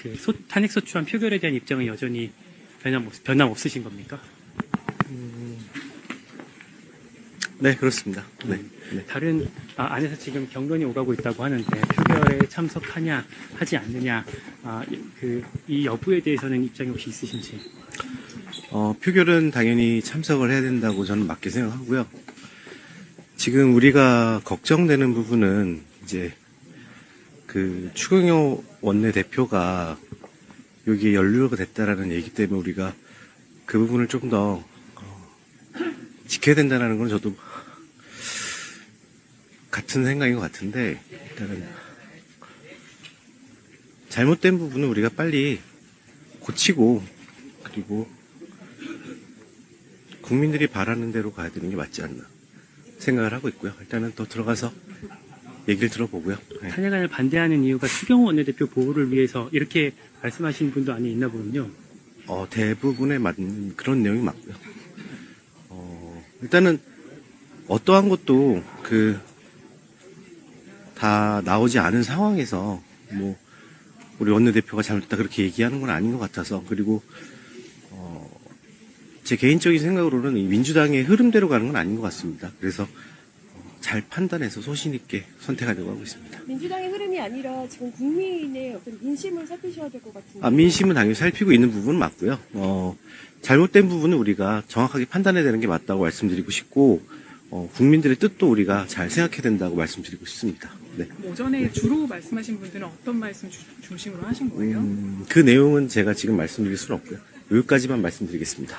그 소- 탄핵 소추안 표결에 대한 입장은 여전히 변함, 없, 변함 없으신 겁니까? 네, 그렇습니다. 네. 네. 다른 아, 안에서 지금 경론이 오가고 있다고 하는데 표결에 참석하냐 하지 않느냐 아, 그이 여부에 대해서는 입장이 혹시 있으신지 어, 표결은 당연히 참석을 해야 된다고 저는 맞게 생각하고요. 지금 우리가 걱정되는 부분은 이제 그 추경호 원내대표가 여기에 연루가 됐다라는 얘기 때문에 우리가 그 부분을 좀더 지켜야 된다는 건 저도 같은 생각인 것 같은데 일단은 잘못된 부분은 우리가 빨리 고치고 그리고 국민들이 바라는 대로 가야 되는 게 맞지 않나 생각을 하고 있고요. 일단은 또 들어가서 얘기를 들어보고요. 네. 탄핵안을 반대하는 이유가 추경호 원내대표 보호를 위해서 이렇게 말씀하신 분도 안에 있나 보군요. 어, 대부분에 맞는 그런 내용이 맞고요. 어, 일단은 어떠한 것도 그 다 나오지 않은 상황에서 뭐 우리 원내대표가 잘못했다 그렇게 얘기하는 건 아닌 것 같아서 그리고 어, 제 개인적인 생각으로는 이 민주당의 흐름대로 가는 건 아닌 것 같습니다. 그래서 어, 잘 판단해서 소신 있게 선택하려고 하고 있습니다. 민주당의 흐름이 아니라 지금 국민의 어떤 민심을 살피셔야 될 것 같은데. 아, 민심은 당연히 살피고 있는 부분은 맞고요. 어, 잘못된 부분은 우리가 정확하게 판단해야 되는 게 맞다고 말씀드리고 싶고, 어, 국민들의 뜻도 우리가 잘 생각해야 된다고 말씀드리고 싶습니다. 네. 오전에 주로 말씀하신 분들은 어떤 말씀 주- 중심으로 하신 거예요? 음, 그 내용은 제가 지금 말씀드릴 수는 없고요. 여기까지만 말씀드리겠습니다.